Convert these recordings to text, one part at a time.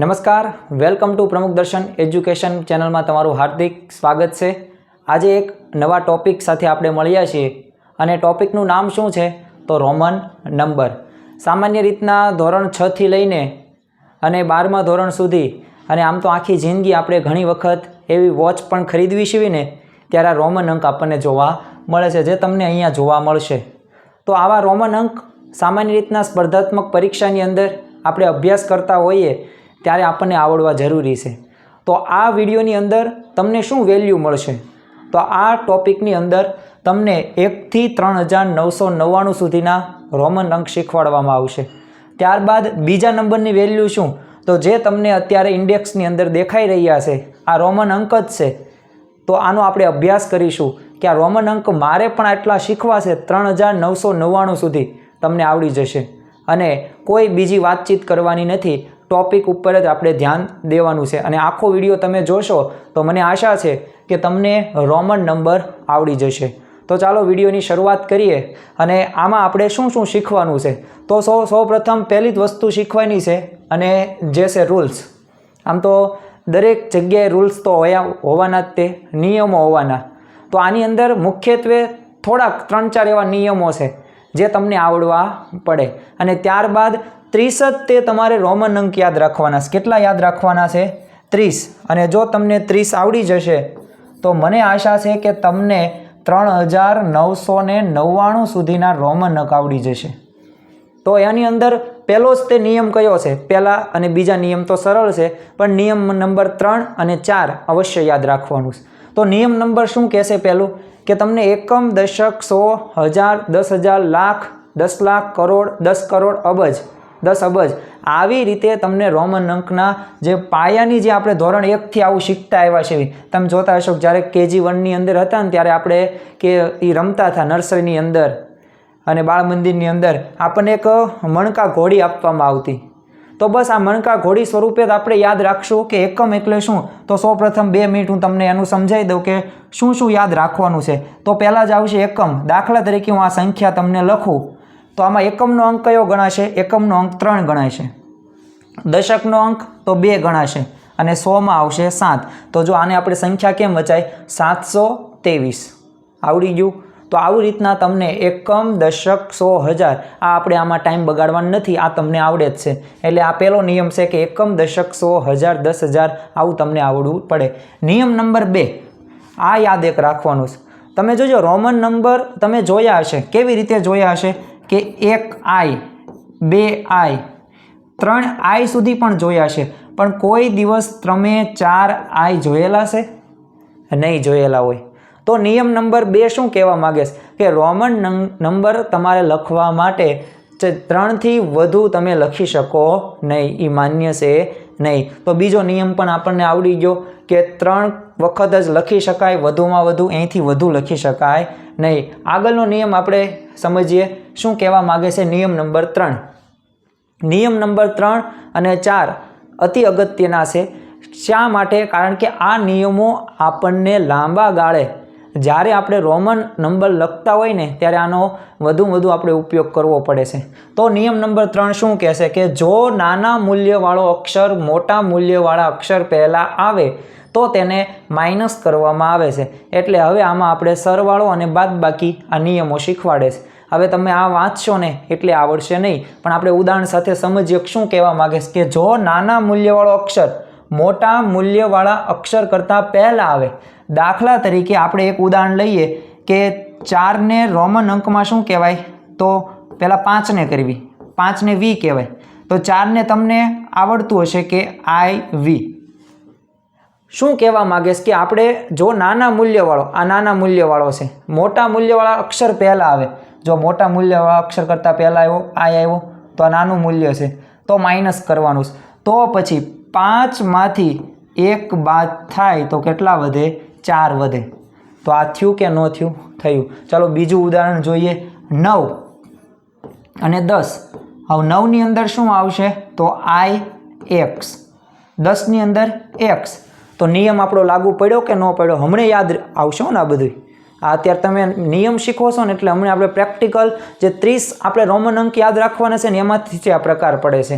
નમસ્કાર welcome to પ્રમુખ દર્શન એજ્યુકેશન ચેનલમાં તમારું હાર્દિક સ્વાગત છે. આજે એક નવા ટોપિક સાથે આપણે મળ્યા છીએ અને ટોપિકનું નામ શું છે? તો રોમન નંબર. સામાન્ય રીતના ધોરણ છથી લઈને અને બારમા ધોરણ સુધી, અને આમ તો આખી જિંદગી આપણે ઘણી વખત એવી વોચ પણ ખરીદવી છીએ ને, ત્યારે આ રોમન અંક આપણને જોવા મળે છે, જે તમને અહીંયા જોવા મળશે. તો આવા રોમન અંક સામાન્ય રીતના સ્પર્ધાત્મક પરીક્ષાની અંદર આપણે અભ્યાસ કરતા હોઈએ ત્યારે આપણને આવડવા જરૂરી છે. તો આ વિડીયોની અંદર તમને શું વેલ્યુ મળશે? તો આ ટોપિકની અંદર તમને એકથી ત્રણ હજાર નવસો નવ્વાણું સુધીના રોમન અંક શીખવાડવામાં આવશે. ત્યારબાદ બીજા નંબરની વેલ્યુ શું? તો જે તમને અત્યારે ઇન્ડેક્સની અંદર દેખાઈ રહ્યા છે, આ રોમન અંક જ છે. તો આનો આપણે અભ્યાસ કરીશું કે આ રોમન અંક મારે પણ આટલા શીખવા છે ત્રણ હજાર નવસો નવ્વાણું સુધી તમને આવડી જશે. અને કોઈ બીજી વાતચીત કરવાની નથી ટોપિક ઉપર જ આપણે ધ્યાન દેવાનું છે. અને આખો વીડિયો તમે જોશો તો મને આશા છે કે તમને રોમન નંબર આવડી જશે. તો ચાલો વિડીયોની શરૂઆત કરીએ અને આમાં આપણે શું શું શીખવાનું છે? તો સૌ સૌપ્રથમ પહેલી જ વસ્તુ શીખવાની છે અને જે છે રૂલ્સ આમ તો દરેક જગ્યાએ રૂલ્સ તો હોયા, હોવાના જ તે, નિયમો હોવાના. તો આની અંદર મુખ્યત્વે થોડાક ત્રણ ચાર એવા નિયમો છે જે તમને આવડવા પડે. અને ત્યારબાદ ત્રીસ જ તે તમારે રોમન અંક યાદ રાખવાના છે. કેટલા યાદ રાખવાના છે? ત્રીસ. અને જો તમને ત્રીસ આવડી જશે, તો મને આશા છે કે તમને ત્રણ હજાર નવસો ને નવ્વાણું સુધીના રોમન અંક આવડી જશે. તો એની અંદર પહેલો જ તે નિયમ કયો છે? પહેલા અને બીજા નિયમ તો સરળ છે, પણ નિયમ નંબર ત્રણ અને ચાર અવશ્ય યાદ રાખવાનું છે. તો નિયમ નંબર શું કહેશે પહેલું? કે તમને એકમ દશક સો, હજાર, દસ હજાર, લાખ, દસ લાખ કરોડ, દસ કરોડ અબજ દસ અબજ આવી રીતે તમને રોમન અંકના જે પાયાની જે આપણે ધોરણ એકથી આવું શીખતા આવ્યા છે તમે જોતા હશો જ્યારે કેજી વનની અંદર હતા ને ત્યારે આપણે કે એ રમતા હતા નર્સરીની અંદર અને બાળ મંદિરની અંદર, આપણને એક મણકા ઘોડી આપવામાં આવતી. તો બસ આ મણકા ઘોડી સ્વરૂપે આપણે યાદ રાખશું કે એકમ એટલે શું? તો સૌપ્રથમ બે મિનિટ હું તમને એનું સમજાવી દઉં કે શું શું યાદ રાખવાનું છે. તો પહેલાં જ આવશે એકમ. દાખલા તરીકે હું આ સંખ્યા તમને લખું. તો આમાં એકમનો અંક કયો ગણાશે? એકમનો અંક ત્રણ ગણાશે. દશકનો અંક તો બે ગણાશે અને સોમાં આવશે સાત. તો જો આને આપણે સંખ્યા કેમ વચાય? સાતસો ત્રેવીસ. આવડી ગયું? તો આવી રીતના તમને એકમ, દશક, સો, હજાર આ આપણે આમાં ટાઈમ બગાડવાનો નથી, આ તમને આવડે જ છે. એટલે આ પહેલો નિયમ છે કે એકમ, દશક, સો, હજાર, દસ હજાર આવું તમને આવડવું પડે. નિયમ નંબર બે. આ યાદ એક રાખવાનું છે. તમે જોજો, રોમન નંબર તમે જોયા હશે. કેવી રીતે જોયા હશે? કે એક આઈ, બે આઈ, ત્રણ આઈ સુધી પણ જોયા છે. પણ કોઈ દિવસ ત્રમે ચાર આઈ જોયેલા છે? નહીં જોયેલા હોય. તો નિયમ નંબર બે શું કહેવા માગે છે? કે રોમન નંબર તમારે લખવા માટે ત્રણથી વધુ તમે લખી શકો નહીં. એ માન્ય છે નહીં. તો બીજો નિયમ પણ આપણને આવડી ગયો કે ત્રણ વખત જ લખી શકાય, વધુમાં વધુ અહીંથી વધુ લખી શકાય નહીં. આગળનો નિયમ આપણે સમજીએ. શું કહેવા માગે છે? નિયમ નંબર ત્રણ. નિયમ નંબર ત્રણ અને ચાર અતિ અગત્યના છે. શા માટે? કારણ કે આ નિયમો આપણને લાંબા ગાળે, જ્યારે આપણે રોમન નંબર લખતા હોય ને, ત્યારે આનો વધુ વધુ આપણે ઉપયોગ કરવો પડે છે. તો નિયમ નંબર ત્રણ શું કહેશે? કે જો નાના મૂલ્યવાળો અક્ષર મોટા મૂલ્યવાળા અક્ષર પહેલાં આવે, તો તેને માઇનસ કરવામાં આવે છે. એટલે હવે આમાં આપણે સરવાળો અને બાદબાકી આ નિયમો શીખવાડે છે. હવે તમે આ વાંચશો ને એટલે આવડશે નહીં. પણ આપણે ઉદાહરણ સાથે સમજીએ શું કહેવા માગે છે કે જો નાના મૂલ્યવાળો અક્ષર મોટા મૂલ્યવાળા અક્ષર કરતાં પહેલાં આવે, દાખલા તરીકે આપણે એક ઉદાહરણ લઈએ કે ચારને રોમન અંકમાં શું કહેવાય? તો પહેલાં પાંચને કરવી. પાંચને વી કહેવાય. તો ચારને તમને આવડતું હશે કે આઈ વી. શું કહેવા માગે છે કે આપણે જો નાના મૂલ્યવાળો, આ નાના મૂલ્યવાળો છે, મોટા મૂલ્યવાળા અક્ષર પહેલાં આવે જો મોટા મૂલ્યવાળા અક્ષર કરતાં પહેલાં આવ્યો આઈ આવ્યો, તો આ નાનું મૂલ્ય છે. તો માઇનસ કરવાનું છે. તો પછી પાંચમાંથી એક બાદ થાય તો કેટલા વધે? ચાર વધે. તો આ થયું કે ન થયું? થયું. ચાલો બીજું ઉદાહરણ જોઈએ. નવ અને દસ. હવે નવની અંદર શું આવશે? તો આઈ એક્સ. દસની અંદર એક્સ. તો નિયમ આપણો લાગુ પડ્યો કે ન પડ્યો? હમણાં યાદ આવશે ને આ બધું આ અત્યારે તમે નિયમ શીખો છો ને એટલે હમણાં આપણે પ્રેક્ટિકલ જે ત્રીસ આપણે રોમન અંક યાદ રાખવાના છે ને એમાંથી જ આ પ્રકાર પડે છે.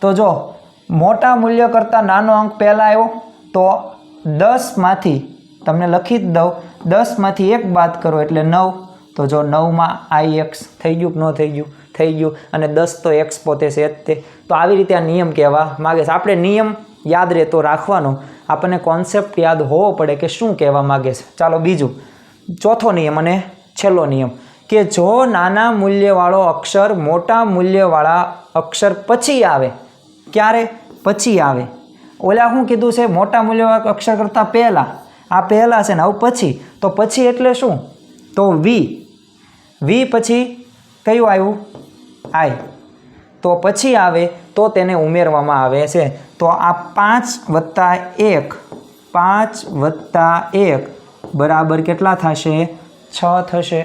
તો જો, મોટા મૂલ્ય કરતાં નાનો અંક પહેલાં આવ્યો, તો દસમાંથી, તમને લખી જ દઉં, દસમાંથી એક બાદ કરો એટલે નવ. તો જો નવમાં આઈ એક્સ થઈ ગયું કે ન થઈ ગયું? થઈ ગયું. અને દસ તો એક્સ પોતે છે જ તે. તો આવી રીતે આ નિયમ કહેવા માગે છે. આપણે નિયમ યાદ રહેતો રાખવાનો. આપણને કોન્સેપ્ટ યાદ હોવો પડે કે શું કહેવા માગે છે. ચાલો બીજું. ચોથો નિયમ અને છેલ્લો નિયમ કે જો નાના મૂલ્યવાળો અક્ષર મોટા મૂલ્યવાળા અક્ષર પછી આવે, ક્યારે? પછી આવે. ઓલા શું કીધું છે? મોટા મૂલ્યવાળા અક્ષર કરતાં પહેલાં. આ પહેલાં છે ને, આવું પછી. તો પછી એટલે શું? તો વી. વી પછી કયું આવ્યું? આઈ. તો પછી આવે તો તેને ઉમેરવામાં આવે છે. તો આ પાંચ વત્તા એક. પાંચ વત્તા એક. બરાબર કેટલા થશે? છ થશે.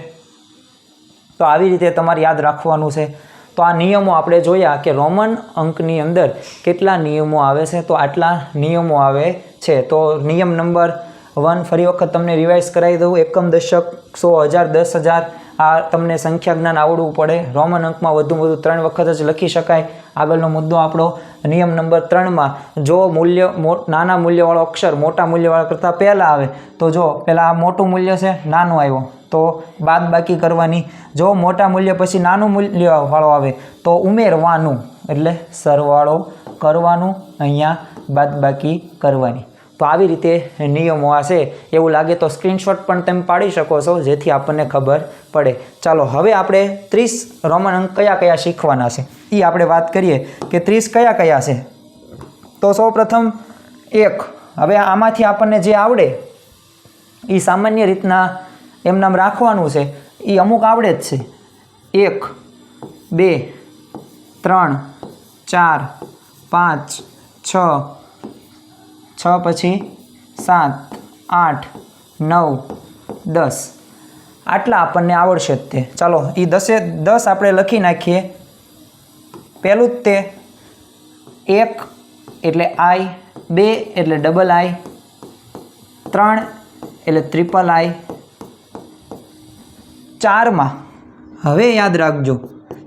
તો આવી રીતે તમારે યાદ રાખવાનું છે. તો આ નિયમો આપણે જોયા કે રોમન અંકની અંદર કેટલા નિયમો આવે છે? તો આટલા નિયમો આવે છે. તો નિયમ નંબર વન, ફરી વખત તમને રિવાઇઝ કરાવી દઉં. એકમ દશક સો હજાર, દસ હજાર આ તમને સંખ્યા જ્ઞાન આવડવું પડે. રોમન અંકમાં વધુ વધુ ત્રણ વખત જ લખી શકાય. આગળનો મુદ્દો આપણો નિયમ નંબર ત્રણમાં, જો મૂલ્ય નાના મૂલ્યવાળો અક્ષર મોટા મૂલ્યવાળા કરતાં પહેલાં આવે, તો જો પહેલાં આ મોટું મૂલ્ય છે, નાનું આવ્યો. તો બાદ બાકી કરવાની. જો મોટા મૂલ્ય પછી નાનું મૂલ્યવાળો આવે, તો ઉમેરવાનું. એટલે સરવાળો કરવાનું, અહીંયા બાદબાકી કરવાની. તો આવી રીતે નિયમો હશે એવું લાગે તો સ્ક્રીનશોટ પણ તમે પાડી શકો છો, જેથી આપણને ખબર પડે. ચાલો, હવે આપણે ત્રીસ રોમન અંક કયા કયા શીખવાના છે? એ આપણે વાત કરીએ કે ત્રીસ કયા કયા છે? તો સૌ પ્રથમ એક. હવે આમાંથી આપણને જે આવડે એ સામાન્ય રીતના એમનામ રાખવાનું છે. એ અમુક આવડે જ છે. એક, બે, ત્રણ, ચાર, પાંચ, છ છ પછી સાત, આઠ, નવ, દસ. આટલા આપણને આવડશે જ તે. ચાલો એ દસે, દસ આપણે લખી નાખીએ. પહેલું જ તે. એક એટલે આઈ, બે એટલે ડબલ આઈ, ત્રણ એટલે ત્રિપલ આઈ. ચારમાં, હવે યાદ રાખજો.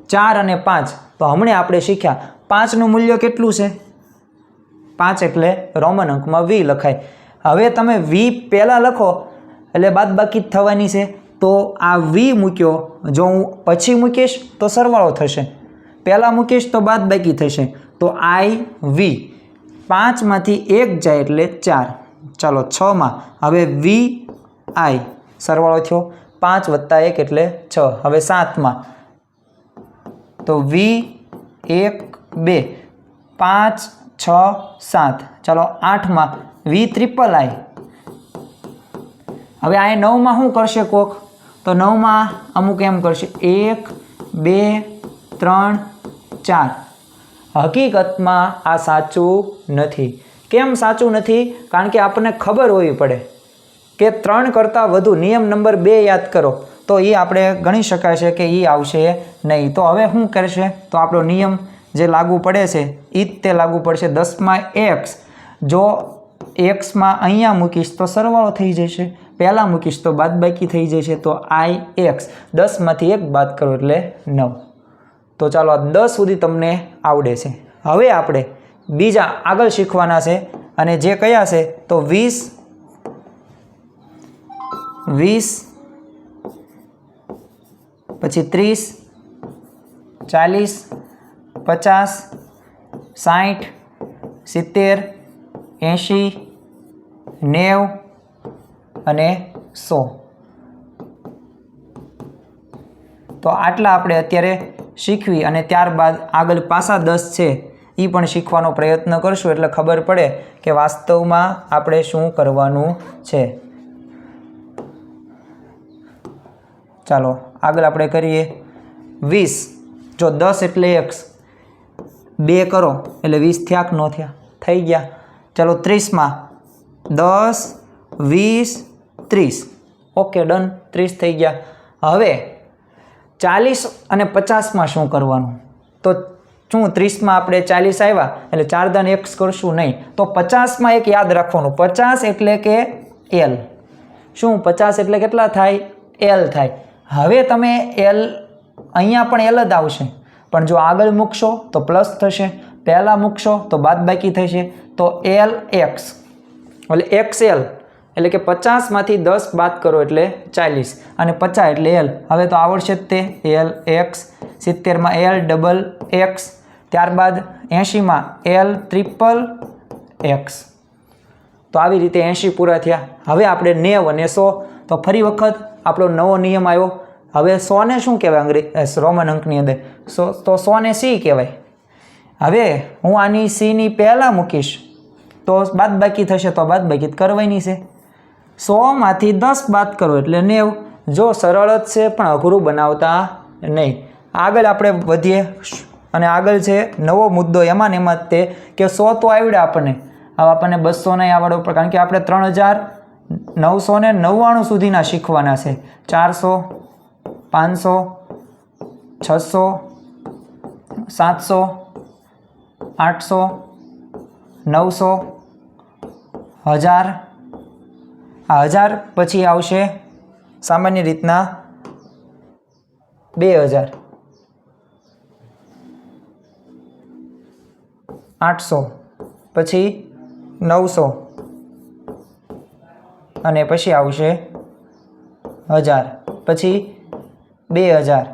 ચાર અને પાંચ. તો હમણાં આપણે શીખ્યા. પાંચનું મૂલ્ય કેટલું છે? પાંચ એટલે રોમન અંકમાં વી લખાય. હવે તમે વી પહેલાં લખો, એટલે બાદબાકી બાકી થવાની છે. તો આ વી મૂક્યો, જો હું પછી મૂકીશ તો સરવાળો થશે. પહેલાં મૂકીશ તો બાદબાકી થશે. તો આઈ વી. પાંચમાંથી એક જાય એટલે ચાર. ચાલો, છમાં. હવે વી આઈ. સરવાળો થયો. પાંચ વત્તા એક એટલે છ. હવે સાતમાં. તો વી એક બે. પાંચ છ, સાત. ચાલો, આઠમાં વી ત્રિપલ આઈ. હવે આ નવમાં શું કરશે કોક? તો નવમાં અમુક એમ કરશે. એક, બે, ત્રણ, ચાર. હકીકતમાં આ સાચું નથી. કેમ સાચું નથી? કારણ કે આપણને ખબર હોવી પડે કે ત્રણ કરતાં વધુ નિયમ નંબર બે યાદ કરો. તો એ આપણે ગણી શકાય છે કે એ આવશે નહીં. તો હવે શું કરશે? તો આપણો નિયમ જે લાગુ પડે છે એ જ તે લાગુ પડશે દસમાં એક્સ. જો એક્સમાં અહીંયા મૂકીશ તો સરવાળો થઈ જશે. પહેલાં મૂકીશ તો બાદબાકી થઈ જશે, તો આઈ એક્સ. દસમાંથી એક બાદ કરો એટલે નવ. તો ચાલો આ દસ સુધી તમને આવડે છે. હવે આપણે બીજા આગળ શીખવાના છે અને જે કયા છે, તો વીસ વીસ, પછી ત્રીસ, ચાલીસ પચાસ સાઠ સિત્તેર, એંશી, નેવ અને સો. તો આટલા આપણે અત્યારે શીખવી અને ત્યારબાદ આગળ પાછા દસ છે એ પણ શીખવાનો પ્રયત્ન કરશું એટલે ખબર પડે કે વાસ્તવમાં આપણે શું કરવાનું છે. ચાલો, આગળ આપણે કરીએ વીસ. જો દસ એટલે એક્સ બે કરો, એટલે વીસ થયા કે ન થયા? થઈ ગયા. ચાલો ત્રીસમાં. દસ, વીસ, ત્રીસ. Okay, done. ત્રીસ થઈ ગયા. હવે ચાલીસ અને પચાસમાં શું કરવાનું? તો શું ત્રીસમાં આપણે ચાલીસ આવ્યા? એટલે ચાર દાન એક્સ કરશું નહીં. તો પચાસમાં એક યાદ રાખવાનું. પચાસ એટલે કે એલ. શું? પચાસ એટલે કેટલા થાય? એલ થાય. હવે તમે એલ, અહીંયા પણ એલ જ આવશે. પણ જો આગળ મૂકશો તો પ્લસ થશે, પહેલાં મૂકશો તો બાદબાકી થશે, તો એલ એક્સ એટલે એક્સ એલ એટલે કે પચાસમાંથી દસ બાદ કરો એટલે ચાલીસ. અને પચાસ એટલે એલ હવે તો આવડશે જ તે એલ એક્સ સિત્તેરમાં એલ ડબલ એક્સ ત્યારબાદ એંશીમાં એલ ટ્રિપલ એક્સ તો આવી રીતે એંશી પૂરા થયા. હવે આપણે નેવ અને સો. તો ફરી વખત આપણો નવો નિયમ આવ્યો. હવે સોને શું કહેવાય અંગ્રેજી રોમન અંકની અંદર? સો, તો સોને સી કહેવાય. હવે હું આની સીની પહેલાં મૂકીશ. તો બાદ બાકી થશે તો બાદ બાકી કરવાની છે. સોમાંથી દસ બાદ કરો એટલે નેવ. જો સરળ જ છે, પણ અઘરું બનાવતા નહીં. આગળ આપણે વધીએ. અને આગળ છે, નવો મુદ્દો એમાં ને એમાં તે કે સો તો આવડે આપણને. હવે આપણને બસો નહીં આવડો કારણ કે આપણે ત્રણ હજાર નવસો ને નવ્વાણું સુધીના શીખવાના છે. ચારસો પાંચસો, છસો, સાતસો, આઠસો, નવસો, હજાર. આ હજાર પછી આવશે સામાન્ય રીતના બે હજાર. આઠસો પછી નવસો. અને પછી આવશે હજાર. પછી બે હજાર,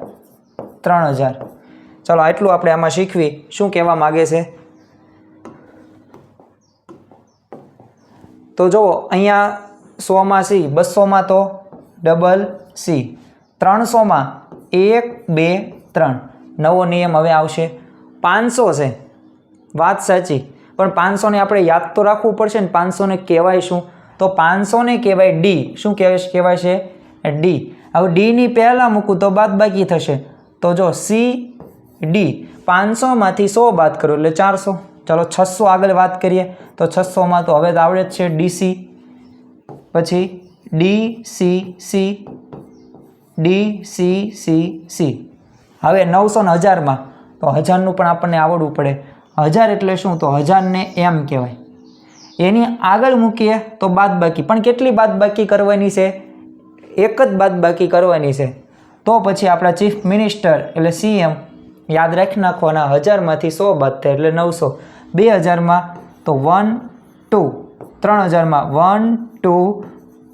ત્રણ હજાર. ચાલો, આટલું આપણે આમાં શીખવી. શું કહેવા માગે છે? તો જુઓ, અહીંયા સોમાં સી, બસોમાં તો ડબલ સી. ત્રણસોમાં એક, બે, ત્રણ. નવો નિયમ હવે આવશે. પાંચસો છે. વાત સાચી. પણ પાંચસોને આપણે યાદ તો રાખવું પડશે ને પાંચસોને કહેવાય શું? તો પાંચસોને કહેવાય ડી. શું કહેવાય કહેવાય છે? ડી. હવે ડીની પહેલાં મૂકું તો બાદ બાકી થશે. તો જો સી ડી પાંચસોમાંથી સો બાદ કરો એટલે ચારસો. ચાલો છસો આગળ વાત કરીએ. તો છસોમાં તો હવે તો આવડે જ છે ડીસી પછી D C C D C C C હવે નવસો ને હજારમાં તો હજારનું પણ આપણને આવડવું પડે. હજાર એટલે શું? તો હજારને એમ કહેવાય. એની આગળ મૂકીએ તો બાદબાકી. પણ કેટલી બાદબાકી કરવાની છે? એક જ બાદબાકી કરવાની છે. તો પછી આપણા ચીફ મિનિસ્ટર એટલે સીએમ યાદ રાખી નાખવાના હજારમાંથી સો બાદ એટલે નવસો. બે હજારમાં તો વન, ટુ. ત્રણ હજારમાં વન, ટુ,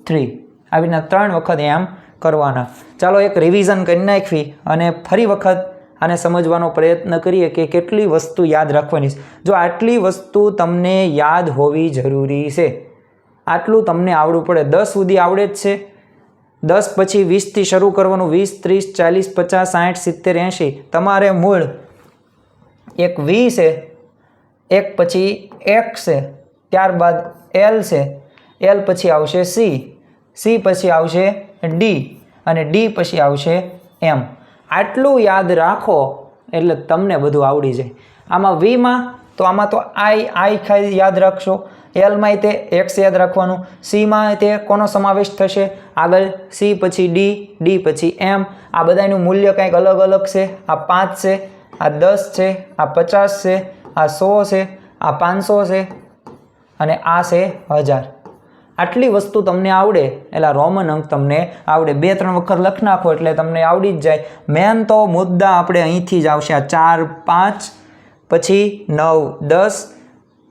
થ્રી. આવી રીતના ત્રણ વખત એમ કરવાના. ચાલો એક રિવિઝન કરી નાખવી અને ફરી વખત આને સમજવાનો પ્રયત્ન કરીએ કે કેટલી વસ્તુ યાદ રાખવાની છે. જો આટલી વસ્તુ તમને યાદ હોવી જરૂરી છે. આટલું તમને આવડવું પડે. દસ સુધી આવડે જ છે. દસ પછી વીસથી શરૂ કરવાનું, વીસ, ત્રીસ, ચાલીસ, પચાસ, સાઠ, સિત્તેર, એંશી. તમારે મૂળ એક વી છે, એક પછી એક છે, ત્યારબાદ એલ છે, એલ પછી આવશે સી સી પછી આવશે ડી અને ડી પછી આવશે એમ. આટલું યાદ રાખો એટલે તમને બધું આવડી જાય. આમાં વીમાં તો આમાં તો આઈ આઈ ખાઈ યાદ રાખશો. એલમાં તે એક્સ યાદ રાખવાનું, સીમાં તે કોનો સમાવેશ થશે? આગળ સી પછી ડી ડી પછી એમ આ બધાનું મૂલ્ય કંઈક અલગ અલગ છે. આ પાંચ છે, આ દસ છે, આ પચાસ છે, આ સો છે, આ પાંચસો છે અને આ છે હજાર. આટલી વસ્તુ તમને આવડે? એટલે રોમન અંક તમને આવડે. બે, ત્રણ વખત લખ નાખો એટલે તમને આવડી જ જાય. મેન તો મુદ્દા આપણે અહીંથી જ આવશે. આ ચાર, પાંચ, પછી નવ, દસ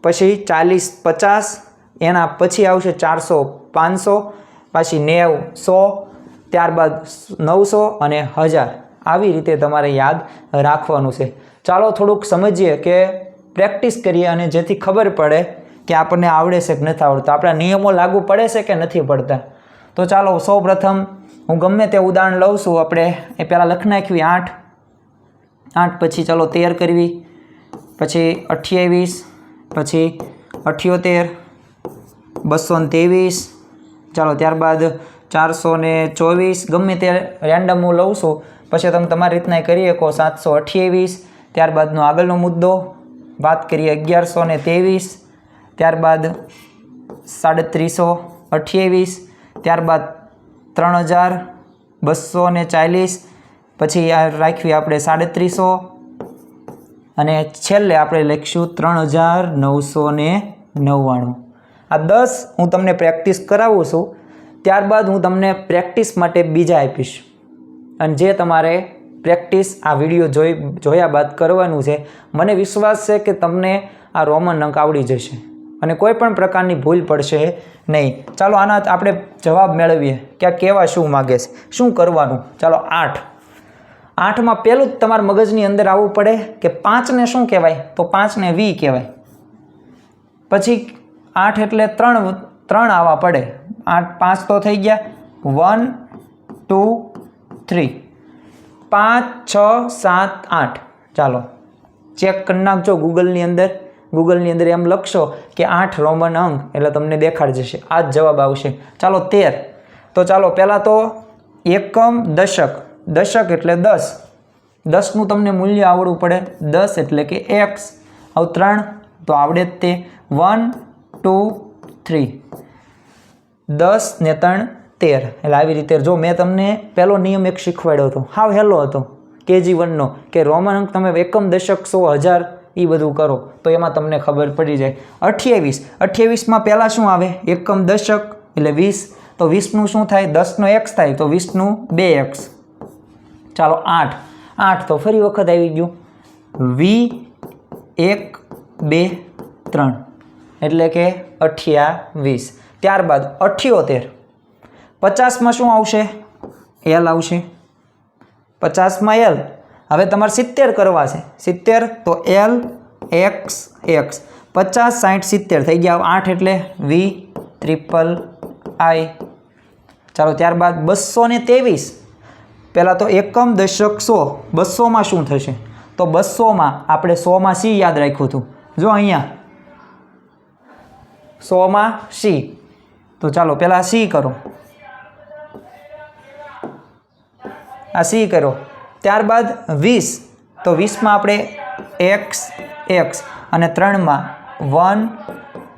પછી ચાલીસ પચાસ, એના પછી આવશે ચારસો પાંચસો, પાછી નેવ સો, ત્યારબાદ નવસો અને હજાર. આવી રીતે તમારે યાદ રાખવાનું છે. ચાલો થોડુંક સમજીએ કે પ્રેક્ટિસ કરીએ અને જેથી ખબર પડે કે આપણને આવડે છે કે નથી આવડતું. આપણા નિયમો લાગુ પડે છે કે નથી પડતા? તો ચાલો સૌ પ્રથમ હું ગમે તે ઉદાહરણ લઉં છું. આપણે એ પહેલાં લખ નાખવી. આઠ. આઠ પછી ચાલો તેર કરવી. પછી અઠ્યાવીસ. પછી અઠ્યોતેર બસો ને ત્રેવીસ, ચાલો ત્યારબાદ ચારસો ને ચોવીસ, ગમે તે રેન્ડમ હું લઉં છું. પછી તમે તમારી રીતના કરી શકો સાતસો અઠ્યાવીસ, ત્યારબાદનો આગળનો મુદ્દો, વાત કરીએ અગિયારસો ને ત્રેવીસ, ત્યારબાદ સાડત્રીસો અઠ્યાવીસ ત્યારબાદ ત્રણ હજાર બસો ને ચાલીસ, પછી આ રાખવી આપણે સાડત્રીસો અને છેલ્લે આપણે લખીશું ત્રણ હજાર નવસો ને નવ્વાણું. આ દસ હું તમને પ્રેક્ટિસ કરાવું છું, ત્યારબાદ હું તમને પ્રેક્ટિસ માટે બીજા આપીશ. અને જે તમારે પ્રેક્ટિસ આ વીડિયો જોઈ, જોયા બાદ કરવાનું છે, મને વિશ્વાસ છે કે તમને આ રોમન અંક આવડી જશે અને કોઈ પણ પ્રકારની ભૂલ પડશે નહીં. ચાલો આના આપણે જવાબ મેળવીએ. કે આ કેવા શું માગે છે? શું કરવાનું? ચાલો આઠ. આઠમાં પહેલું જ તમારા મગજની અંદર આવવું પડે કે પાંચને શું કહેવાય? તો પાંચને વી કહેવાય. પછી આઠ એટલે ત્રણ ત્રણ આવવા પડે. આઠ, પાંચ તો થઈ ગયા. One, two, three. પાંચ, છ, સાત, આઠ. ચાલો, ચેક કરી નાખજો ગૂગલની અંદર. ગૂગલની અંદર એમ લખશો કે આઠ રોમન અંક એટલે તમને દેખાડ જશે. આ જ જવાબ આવશે. ચાલો, તેર. તો ચાલો, પહેલાં તો એકમ દશક. દશક એટલે દસ. દસનું તમને મૂલ્ય આવડવું પડે. દસ એટલે કે એક્સ. હવે ત્રણ, તો આવડે જ તે. One, two, three. દસ ને ત્રણ, તેર. એટલે આવી રીતે જો મેં તમને પહેલો નિયમ એક શીખવાડ્યો હતો. હાવ હેલો હતો. કેજી વનનો કે રોમન અંક તમે એકમ દશક સો હજાર એ બધું કરો. તો એમાં તમને ખબર પડી જાય. અઠ્યાવીસ. અઠ્યાવીસમાં પહેલાં શું આવે? એકમ દશક એટલે વીસ. તો વીસનું શું થાય? દસનો એક્સ થાય. તો વીસનું બે એક્સ. ચાલો આઠ. આઠ તો ફરી વખત આવી ગયું. વી એક બે ત્રણ. એટલે કે અઠ્યાવીસ ત્યારબાદ અઠ્યોતેર. પચાસમાં શું આવશે? એલ આવશે. પચાસમાં એલ હવે તમારે સિત્તેર કરવા છે. સિત્તેર તો એલ એક્સ એક્સ પચાસ સાઠ સિત્તેર થઈ ગયા. આઠ એટલે વી ત્રિપલ આઈ. ચાલો ત્યારબાદ બસો ને ત્રેવીસ. પહેલાં તો એકમ દશક સો, બસોમાં શું થશે? તો બસોમાં આપણે સોમાં સી યાદ રાખ્યું હતું. જો અહીંયા. સોમાં સી. તો ચાલો પહેલાં સી કરો. આ સી કરો ત્યારબાદ વીસ. તો વીસમાં આપણે એક્સ એક્સ. અને ત્રણમાં one,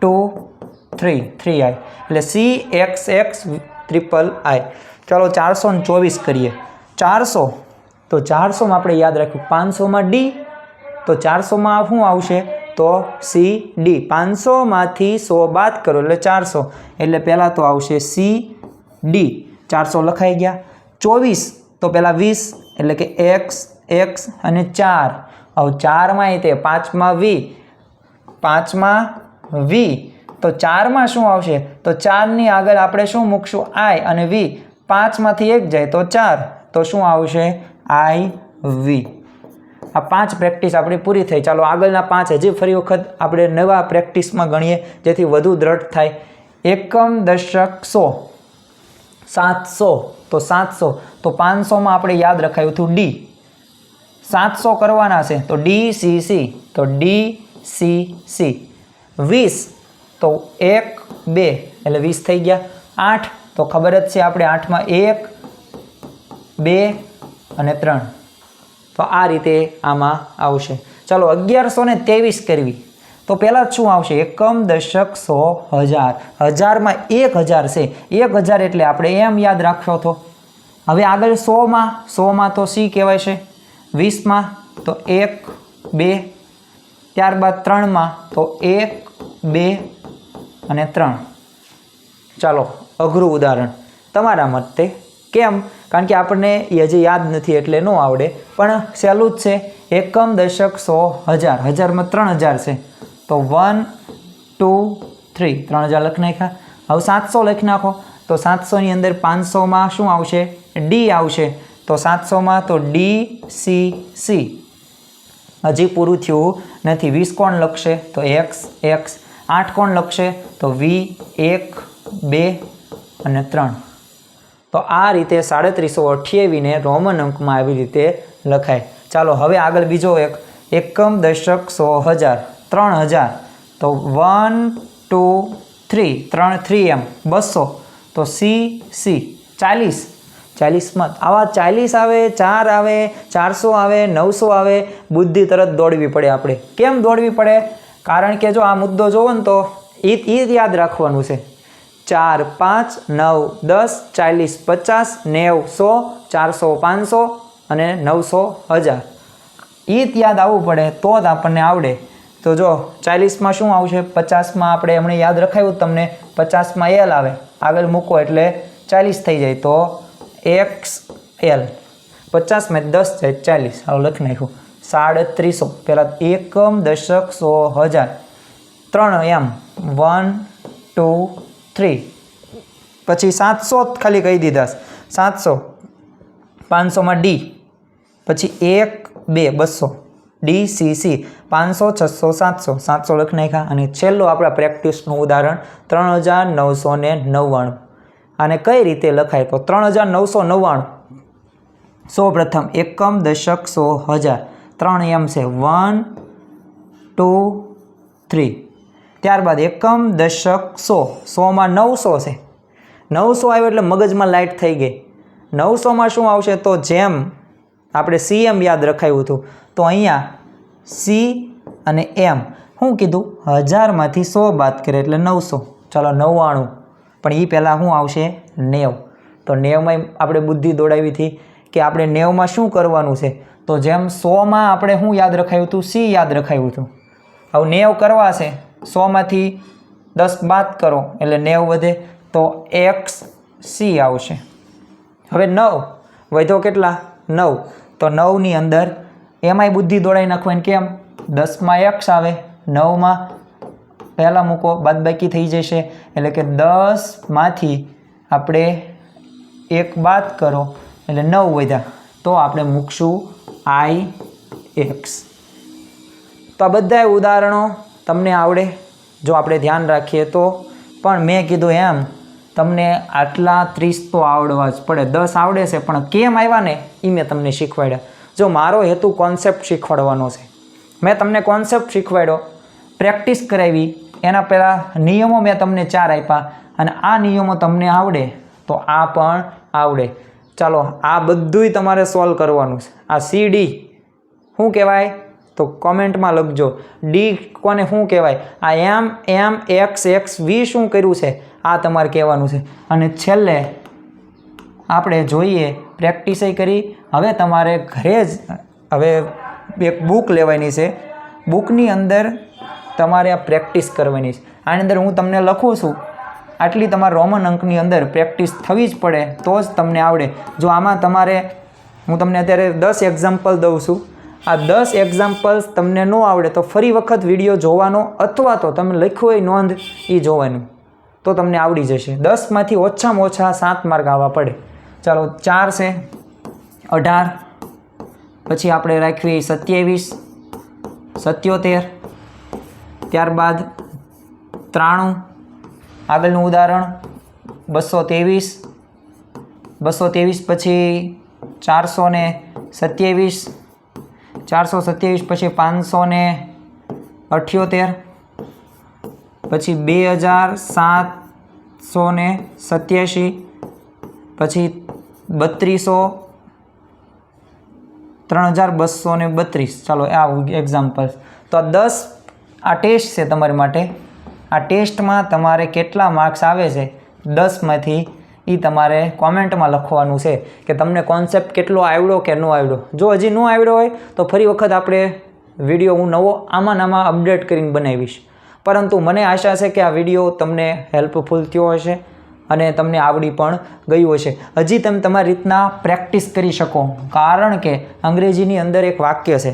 two, three. Three I. એટલે C, X X triple I. ચાલો ચારસો ચોવીસ કરીએ. ચારસો. તો ચારસોમાં આપણે યાદ રાખ્યું, પાંચસોમાં ડી. તો ચારસોમાં શું આવશે? તો સી, ડી. પાંચસોમાંથી સો બાદ કરો, એટલે ચારસો. એટલે પહેલાં તો આવશે સી, ડી. ચારસો લખાઈ ગયા. ચોવીસ, તો પહેલાં વીસ, એટલે કે એક્સ એક્સ અને ચાર. હવે ચારમાં એ તે પાંચમાં વી. પાંચમાં વી. તો ચારમાં શું આવશે? તો ચારની આગળ આપણે શું મૂકશું? આઈ અને વી. પાંચમાંથી એક જાય તો ચાર. તો શું આવશે? આઈ વી. આ પાંચ પ્રેક્ટિસ આપણી પૂરી થઈ. ચાલો આગળના પાંચ હજી ફરી વખત આપણે નવા પ્રેક્ટિસમાં ગણીએ, જેથી વધુ દ્રઢ થાય. એકમ દશક સો. સાતસો. તો સાતસો. તો પાંચસોમાં આપણે યાદ રખાયું હતું ડી. સાતસો કરવાના છે. તો ડી સી સી. તો ડી સી સી. વીસ. તો એક બે. એટલે વીસ થઈ ગયા. આઠ. તો ખબર જ છે આપણે આઠમાં એક બે અને ત્રણ. તો આ રીતે આમાં આવશે. ચાલો, અગિયારસો ને ત્રેવીસ કરવી. તો પહેલાં શું આવશે? એકમ દશક સો હજાર. હજારમાં એક હજાર છે. એક હજાર એટલે આપણે એમ યાદ રાખ્યો હતો હવે આગળ સોમાં. સોમાં તો સી કહેવાય છે. વીસમાં તો એક, બે, ત્યારબાદ ત્રણમાં તો એક, બે અને ત્રણ. ચાલો, અઘરું ઉદાહરણ. તમારા મતે કેમ કારણ કે આપણને એ હજી યાદ નથી એટલે ન આવડે. પણ સહેલું જ છે, એકમ દશક સો હજાર, હજારમાં ત્રણ હજાર છે. તો વન, ટુ, થ્રી, ત્રણ હજાર લખી નાખ્યા. હવે સાતસો લખી નાખો. તો સાતસોની અંદર પાંચસોમાં શું આવશે? ડી આવશે. તો સાતસોમાં તો ડી સી સી હજી પૂરું થયું નથી. વીસ કોણ લખશે? તો એક્સ એક્સ આઠ કોણ લખશે? તો વી એક, બે અને ત્રણ. તો આ રીતે સાડત્રીસો અઠ્યાવીને રોમન અંકમાં આવી રીતે લખાય. ચાલો, હવે આગળ બીજો એક. એકમ દશક સો હજાર, ત્રણ હજાર. તો વન, ટુ, થ્રી. ત્રણ, થ્રી એમ. બસો. તો સી સી. ચાલીસ. ચાલીસમાં આવા ચાલીસ આવે, ચાર આવે, ચારસો આવે, નવસો આવે. બુદ્ધિ તરત દોડવી પડે આપણે. કેમ દોડવી પડે? કારણ કે જો આ મુદ્દો જોવો ને તો એ જ યાદ રાખવાનું છે. ચાર, પાંચ, નવ, દસ, ચાલીસ, પચાસ, નેવ, સો, ચારસો, પાંચસો અને નવસો હજાર. એ જ યાદ આવવું પડે, તો જ આપણને આવડે. તો જો, ચાલીસમાં શું આવશે? પચાસમાં આપણે એમણે યાદ રખાયું તમને, પચાસમાં એલ આવે. આગળ મૂકો એટલે ચાલીસ થઈ જાય તો એક્સ એલ પચાસમાં દસ જાય ચાલીસ. હાલો, લખી નાખ્યું. સાડત્રીસો. પહેલાં એકમ દશક સો હજાર. ત્રણ એમ. વન ટુ થ્રી પછી સાતસો ખાલી કહી દીધા સાતસો. પાંચસોમાં ડી પછી એક, બે, બસો. ડી સી સી પાંચસો, છસો, સાતસો. સાતસો લખી નાખ્યા. અને છેલ્લું આપણા પ્રેક્ટિસનું ઉદાહરણ ત્રણ હજાર નવસો ને નવ્વાણું આને કઈ રીતે લખાય? તો ત્રણ હજાર નવસો નવ્વાણું સૌ પ્રથમ એકમ દશક સો હજાર. ત્રણ એમ છે. વન ટુ થ્રી ત્યારબાદ એકમ દશક સો, સોમાં નવસો છે. નવસો આવ્યો એટલે મગજમાં લાઇટ થઈ ગઈ. નવસોમાં શું આવશે તો જેમ આપણે સી એમ યાદ રખાયું હતું, તો અહીંયા સી અને એમ શું કીધું હજારમાંથી સો બાદ કરે એટલે નવસો. ચાલો નવ્વાણું. પણ એ પહેલાં શું આવશે? નેવ. તો નેવમાં આપણે બુદ્ધિ દોડાવી હતી કે આપણે નેવમાં શું કરવાનું છે? તો જેમ સોમાં આપણે શું યાદ રખાયું હતું? સી યાદ રખાયું હતું. હવે નેવ કરવા છે. સોમાંથી દસ બાદ કરો એટલે નેવ વધે, તો એક્સ સી આવશે. હવે નવ વધો કેટલા? નવ. તો નવની અંદર એમાંય બુદ્ધિ દોડાઈ નાખવાની કેમ? દસમાં એક્સ આવે, નવમાં પહેલાં મૂકો, બાદબાકી થઈ જશે. એટલે કે દસમાંથી આપણે એક બાદ કરો, એટલે નવ વધ્યા. તો આપણે મૂકશું આઈ એક્સ. તો આ બધા ઉદાહરણો તમને આવડે? જો આપણે ધ્યાન રાખીએ તો? પણ મેં કીધું એમ, તમને આટલા ત્રીસ તો આવડવા જ પડે. દસ આવડે છે, પણ કેમ આવ્યા ને? એ મેં તમને શીખવાડ્યા. જો મારો હેતુ કોન્સેપ્ટ શીખવાડવાનો છે. મેં તમને કોન્સેપ્ટ શીખવાડ્યો. પ્રેક્ટિસ કરાવી. એના પહેલાં નિયમો મેં તમને ચાર આપ્યા. અને આ નિયમો તમને આવડે, તો આ પણ આવડે. ચાલો, આ બધુંય તમારે સોલ્વ કરવાનું છે. આ સી ડી શું કહેવાય? તો કોમેન્ટમાં લખજો. ડી કોને શું કહેવાય? આ એમ એમ એક્સ એક્સ વી શું કર્યું છે? આ તમારે કહેવાનું છે. અને છેલ્લે આપણે જોઈએ પ્રેક્ટિસય કરી. હવે તમારે ઘરે જ, હવે એક બુક લેવાની છે. બુકની અંદર તમારે આ પ્રેક્ટિસ કરવાની છે. આની અંદર હું તમને લખું છું. આટલી તમારે રોમન અંકની અંદર પ્રેક્ટિસ થવી જ પડે, તો જ તમને આવડે. જો આમાં તમારે, હું તમને અત્યારે દસ એક્ઝામ્પલ દઉં છું. આ દસ એક્ઝામ્પલ્સ તમને ન આવડે તો ફરી વખત વીડિયો જોવાનો અથવા તો તમે લખ્યું હોય નોંધ એ જોવાનું. તો તમને આવડી જશે. દસમાંથી ઓછામાં ઓછા સાત માર્ક આવવા પડે. ચાલો, ચાર છે. અઢાર. પછી આપણે રાખવી સત્યાવીસ, સત્યોતેર. ત્યારબાદ ત્રાણું. આગળનું ઉદાહરણ બસો ત્રેવીસ બસો ત્રેવીસ પછી ચારસો ને સત્યાવીસ. ચારસો સત્યાવીસ, પછી પાંચસો ને અઠ્યોતેર, પછી બે હજાર સાતસો ને સત્યાસી, પછી બત્રીસો, ત્રણ હજાર બસો ને બત્રીસ. ચાલો, આ એક્ઝામ્પલ તો આ દસ આ ટેસ્ટ છે તમારી માટે. આ ટેસ્ટમાં તમારે કેટલા માર્ક્સ આવે છે? દસમાંથી એ તમારે કોમેન્ટમાં લખવાનું છે કે તમને કોન્સેપ્ટ કેટલો આવડ્યો કે ન આવડ્યો. જો હજી ન આવડ્યો હોય, તો ફરી વખત આપણે વીડિયો હું નવો આમાં નામાં અપડેટ કરીને બનાવીશ. પરંતુ મને આશા છે કે આ વીડિયો તમને હેલ્પફુલ થયો હશે અને તમને આવડી પણ ગયું હશે. હજી તમે તમારી રીતના પ્રેક્ટિસ કરી શકો. કારણ કે અંગ્રેજીની અંદર એક વાક્ય છે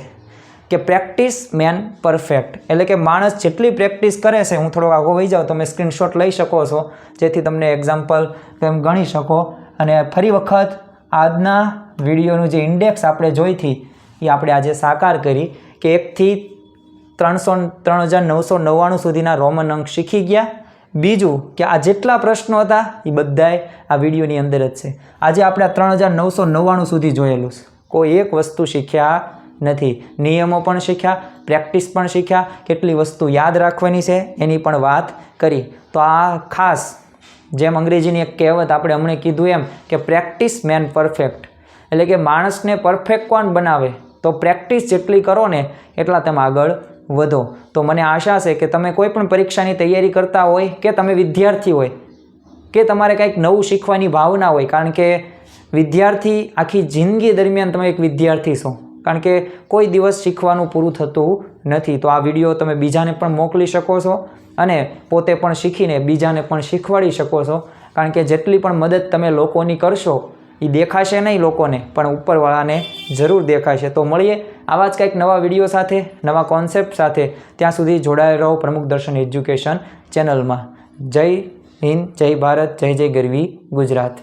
કે પ્રેક્ટિસ મેન પરફેક્ટ એટલે કે માણસ જેટલી પ્રેક્ટિસ કરે છે, હું થોડો આગો વહી જાઉં, તમે સ્ક્રીનશોટ લઈ શકો છો, જેથી તમને એક્ઝામ્પલ તેમ ગણી શકો. અને ફરી વખત, આજના વિડીયોનું જે ઇન્ડેક્સ આપણે જોઈથી એ આપણે આજે સાકાર કરી કે એકથી ત્રણસો ત્રણ હજાર નવસો નવ્વાણું સુધીના રોમન અંક શીખી ગયા. બીજું કે આ જેટલા પ્રશ્નો હતા, એ બધાય આ વિડીયોની અંદર જ છે. આજે આપણે આ ત્રણ હજાર નવસો નવ્વાણું સુધી જોયેલું છે. કોઈ એક વસ્તુ શીખ્યા નથી. નિયમો પણ શીખ્યા, પ્રેક્ટિસ પણ શીખ્યા, કેટલી વસ્તુ યાદ રાખવાની છે એની પણ વાત કરી. તો આ ખાસ જેમ અંગ્રેજીની એક કહેવત આપણે હમણાં કીધું એમ કે પ્રેક્ટિસ મેન પરફેક્ટ એટલે કે માણસને પરફેક્ટ કોણ બનાવે? તો પ્રેક્ટિસ જેટલી કરો ને એટલા તમે આગળ વધો. તો મને આશા છે કે તમે કોઈ પણ પરીક્ષાની તૈયારી કરતા હોય કે તમે વિદ્યાર્થી હોય, કે તમારે કંઈક નવું શીખવાની ભાવના હોય, કારણ કે વિદ્યાર્થી આખી જિંદગી દરમિયાન તમે એક વિદ્યાર્થી છો. કારણ કે કોઈ દિવસ શીખવાનું પૂરું થતું નથી. તો આ વીડિયો તમે બીજાને પણ મોકલી શકો છો અને પોતે પણ શીખીને બીજાને પણ શીખવાડી શકો છો. કારણ કે જેટલી પણ મદદ તમે લોકોની કરશો એ દેખાશે નહીં લોકોને, પણ ઉપરવાળાને જરૂર દેખાશે. તો મળીએ આવા જ કંઈક નવા વીડિયો સાથે, નવા કોન્સેપ્ટ સાથે. ત્યાં સુધી જોડાયેલ રહો પ્રમુખ દર્શન એજ્યુકેશન ચેનલમાં. જય હિન્દ, જય ભારત, જય જય ગરવી, ગુજરાત.